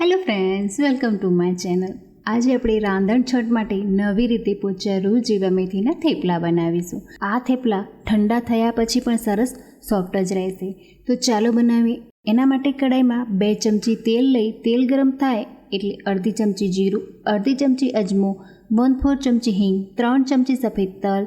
Hello friends welcome to my channel આજે આપણે રાંધણ છઠ માટે નવી રીતે પોચા રૂ જેવા મેથીના થેપલા બનાવીશું. આ થેપલા ઠંડા થયા પછી પણ સરસ સોફ્ટ જ રહેશે. તો ચાલો બનાવીએ. એના માટે કડાઈમાં બે ચમચી તેલ લઈ તેલ ગરમ થાય એટલે અડધી ચમચી જીરું, અડધી ચમચી અજમો વન ફોર ચમચી હિંગ, ત્રણ ચમચી સફેદ તલ,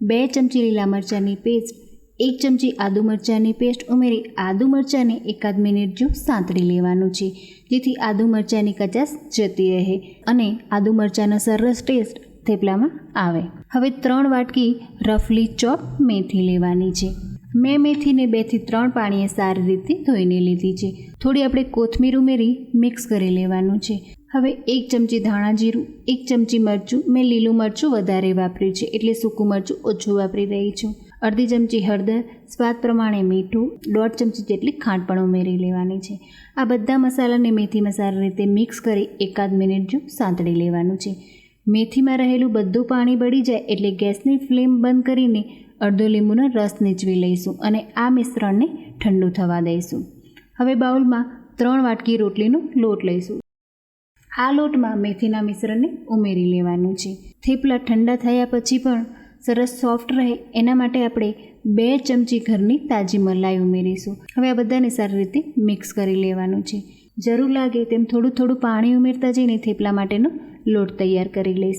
બે ચમચી લીલા મરચાંની પેસ્ટ એક ચમચી આદુ મરચાંની પેસ્ટ ઉમેરી આદુ મરચાંને એકાદ મિનિટ જો સાંતળી લેવાનું છે. જેથી આદુ મરચાંની કચાશ જતી રહે અને આદુ મરચાંનો સરસ ટેસ્ટ થેપલામાં આવે. હવે ત્રણ વાટકી રફલી ચોપ મેથી લેવાની છે. મેં મેથીને બેથી ત્રણ પાણીએ સારી રીતે ધોઈને લીધી છે. થોડી આપણે કોથમીર ઉમેરી મિક્સ કરી લેવાનું છે. હવે એક ચમચી ધાણા જીરું, એક ચમચી મરચું. મેં લીલું મરચું વધારે વાપર્યું છે. એટલે સૂકું મરચું ઓછું વાપરી રહી છું. અડધી ચમચી હળદર, સ્વાદ પ્રમાણે મીઠું, દોઢ ચમચી જેટલી ખાંડ પણ ઉમેરી લેવાની છે. આ બધા મસાલાને મેથીમાં સારી રીતે મિક્સ કરી એકાદ મિનિટ જો સાંતળી લેવાનું છે. મેથીમાં રહેલું બધું પાણી બળી જાય એટલે ગેસની ફ્લેમ બંધ કરીને અડધો લીંબુનો રસ નીચવી લઈશું અને આ મિશ્રણને ઠંડુ થવા દઈશું. હવે બાઉલમાં ત્રણ વાટકી રોટલીનો લોટ લઈશું. આ લોટમાં મેથીના મિશ્રણને ઉમેરી લેવાનું છે. થેપલા ઠંડા થયા પછી પણ સરસ સોફ્ટ રહે, એના માટે આપણે બે ચમચી ઘરની તાજી મલાઈ ઉમેરીશું. હવે આ બધાને સારી રીતે મિક્સ કરી લેવાનું છે. જરૂર લાગે તેમ થોડું થોડું પાણી ઉમેરતા જઈને થેપલા માટેનો લોટ તૈયાર કરી લઈશ.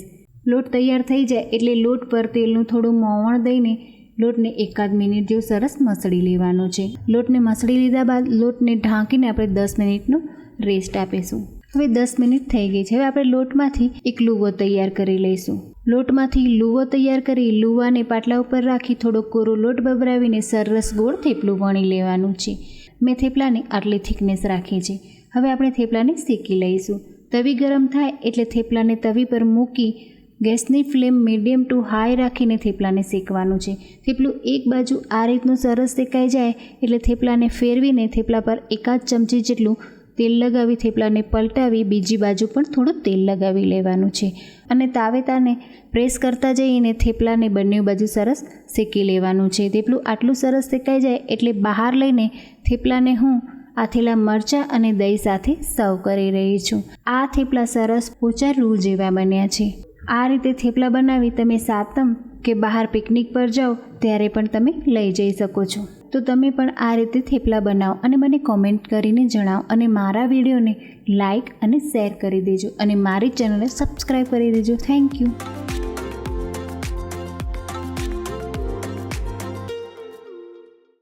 લોટ તૈયાર થઈ જાય એટલે લોટ પર તેલનું થોડું મોવણ દઈને લોટને એકાદ મિનિટ જેવું સરસ મસળી લેવાનો છે. લોટને મસળી લીધા બાદ લોટને ઢાંકીને આપણે દસ મિનિટનો રેસ્ટ આપીશું. હવે દસ મિનિટ થઈ ગઈ છે. હવે આપણે લોટમાંથી એક લુવો તૈયાર કરી લઈશું. લોટમાંથી લુવો તૈયાર કરી લુવાને પાટલા ઉપર રાખી થોડો કોરો લોટ બબરાવીને સરસ ગોળ થેપલું વણી લેવાનું છે. મેં થેપલાને આટલી થિકનેસ રાખી છે. હવે આપણે થેપલાને શેકી લઈશું. તવી ગરમ થાય એટલે થેપલાને તવી પર મૂકી ગેસની ફ્લેમ મીડિયમ ટુ હાઈ રાખીને થેપલાને શેકવાનું છે. થેપલું એક બાજુ આ રીતનું સરસ શેકાઈ જાય એટલે થેપલાને ફેરવીને થેપલા પર એકાદ ચમચી જેટલું તેલ લગાવી થેપલાને પલટાવી બીજી બાજુ પણ થોડું તેલ લગાવી લેવાનું છે. અને તાવેતાને પ્રેસ કરતા જઈને થેપલાને બંને બાજુ સરસ શેકી લેવાનું છે. થેપલું આટલું સરસ શેકાઈ જાય એટલે બહાર લઈને થેપલાને હું આથેલા મરચાં અને દહીં સાથે સર્વ કરી રહી છું. આ થેપલા સરસ પોચા રૂ જેવા બન્યા છે. આ રીતે થેપલા બનાવી તમે સાતમ કે બહાર પિકનિક પર જાઓ, ત્યારે પણ તમે લઈ જઈ શકો છો. તો તમે પણ આ રીતે થેપલા બનાવો અને મને કોમેન્ટ કરીને જણાવો અને મારા વિડીયોને લાઇક અને શેર કરી દેજો અને મારી ચેનલને સબસ્ક્રાઈબ કરી દેજો. Thank you